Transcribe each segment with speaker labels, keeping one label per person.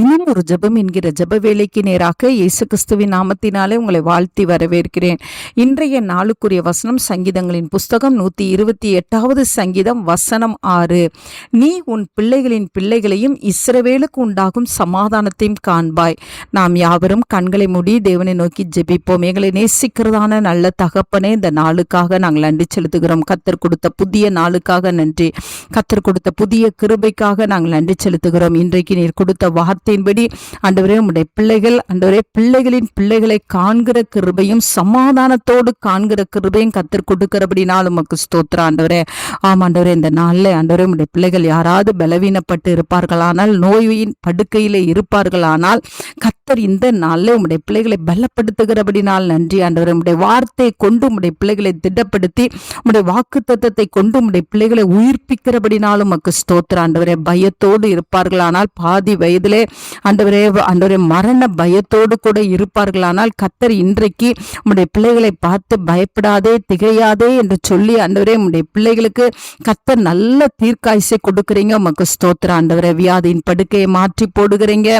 Speaker 1: இன்னும் ஒரு ஜெபம் என்கிற ஜப வேலைக்கு நேராக இயேசு கிறிஸ்துவின் நாமத்தினாலே உங்களை வாழ்த்தி வரவேற்கிறேன். இன்றைய நாளுக்குரிய வசனம் சங்கீதங்களின் புஸ்தகம் நூற்றி இருபத்தி எட்டாவது சங்கீதம் வசனம் ஆறு. நீ உன் பிள்ளைகளின் பிள்ளைகளையும் இஸ்ரவேலுக்கு உண்டாகும் சமாதானத்தையும் காண்பாய். நாம் யாவரும் கண்களை மூடி தேவனை நோக்கி ஜெபிப்போம். எங்களை நேசிக்கிறதான நல்ல தகப்பனே இந்த நாளுக்காக நாங்கள் நன்றி செலுத்துகிறோம். கத்தர் கொடுத்த புதிய நாளுக்காக நன்றி. கத்தர் கொடுத்த புதிய கிருபைக்காக நாங்கள் நன்றி செலுத்துகிறோம். இன்றைக்கு நீர் கொடுத்த வார்த்தை வார்த்தையின்படி ஆண்டவரே உம்முடைய பிள்ளைகள் ஆண்டவரே பிள்ளைகளின் பிள்ளைகளை காண்கிற கிருபையும் சமாதானத்தோடு காண்கிற கிருபையும் கத்தர் கொடுக்கிறபடினாலும் உமக்கு ஸ்தோத்திரம் ஆண்டவரே. ஆம் ஆண்டவரே இந்த நாளில் ஆண்டவரே உடைய பிள்ளைகள் யாராவது பலவீனப்பட்டு இருப்பார்களானால் நோயின் படுக்கையிலே இருப்பார்களானால் கத் கர்த்தர் இந்த நாளில் உம்முடைய பிள்ளைகளை பலப்படுத்துகிறபடினால் நன்றி ஆண்டவர். உம்முடைய வார்த்தையை கொண்டு உம்முடைய பிள்ளைகளை திடப்படுத்தி உம்முடைய வாக்கு தத்துவத்தை கொண்டு உம்முடைய பிள்ளைகளை உயிர்ப்பிக்கிறபடினாலும் உமக்கு ஸ்தோத்திர ஆண்டவரே. பயத்தோடு இருப்பார்களானால் பாதி வயதிலே ஆண்டவரே ஆண்டவரே மரண பயத்தோடு கூட இருப்பார்களானால் கத்தர் இன்றைக்கு உம்முடைய பிள்ளைகளை பார்த்து பயப்படாதே திகையாதே என்று சொல்லி ஆண்டவரே உம்முடைய பிள்ளைகளுக்கு கத்தர் நல்ல தீர்க்காய்ச்சை கொடுக்குறீங்க உமக்கு ஸ்தோத்திர ஆண்டவரே. வியாதியின் படுக்கையை மாற்றி போடுகிறீங்க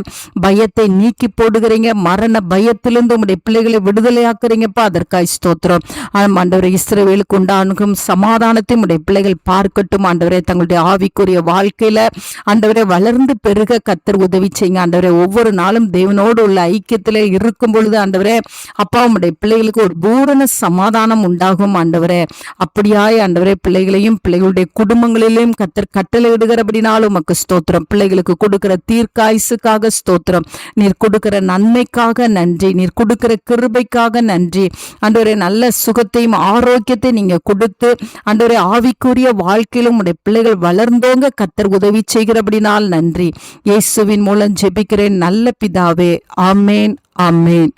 Speaker 1: பயத்தை நீக்கி போடுகிறீங்க. மரண பயத்திலிருந்து உங்களுடைய பிள்ளைகளை விடுதலையாக்குறீங்கப்பா. அதற்காய் ஸ்தோத்திரம். ஆண்டவரை இஸ்ரவேலுக்கு உண்டானுக்கும் சமாதானத்தை உடைய பிள்ளைகள் பார்க்கட்டும். ஆண்டவரை தங்களுடைய ஆவிக்குரிய வாழ்க்கையில ஆண்டவரை வளர்ந்து பெருக கத்தர் உதவி செய்யுங்க. ஆண்டவரை ஒவ்வொரு நாளும் தேவனோடு உள்ள ஐக்கியத்தில் இருக்கும் பொழுது ஆண்டவரே அப்பா உடைய பிள்ளைகளுக்கு ஒரு பூரண சமாதானம் உண்டாகும். ஆண்டவரே அப்படியாய் ஆண்டவரே பிள்ளைகளையும் பிள்ளைகளுடைய குடும்பங்களிலையும் கத்தர் கட்டளையிடுகிறபடினாலும் உமக்கு ஸ்தோத்திரம். பிள்ளைகளுக்கு கொடுக்கிற தீர்க்காயுசுக்காக ஸ்தோத்திரம். நீர் கொடுக்கிற நன்மைக்காக நன்றி. நீர் கொடுக்கிற கிருபைக்காக நன்றி. ஆண்டவரே நல்ல சுகத்தையும் ஆரோக்கியத்தை நீங்க கொடுத்து ஆண்டவரே ஆவிக்குரிய வாழ்க்கையிலும் உடைய பிள்ளைகள் வளர்ந்தோங்க கத்தர் உதவி செய்கிறபடினால் நன்றி. இயேசுவின் மூலம் ஜெபிக்கிறேன். நல்ல பிதாவே. ஆமேன் ஆமேன்.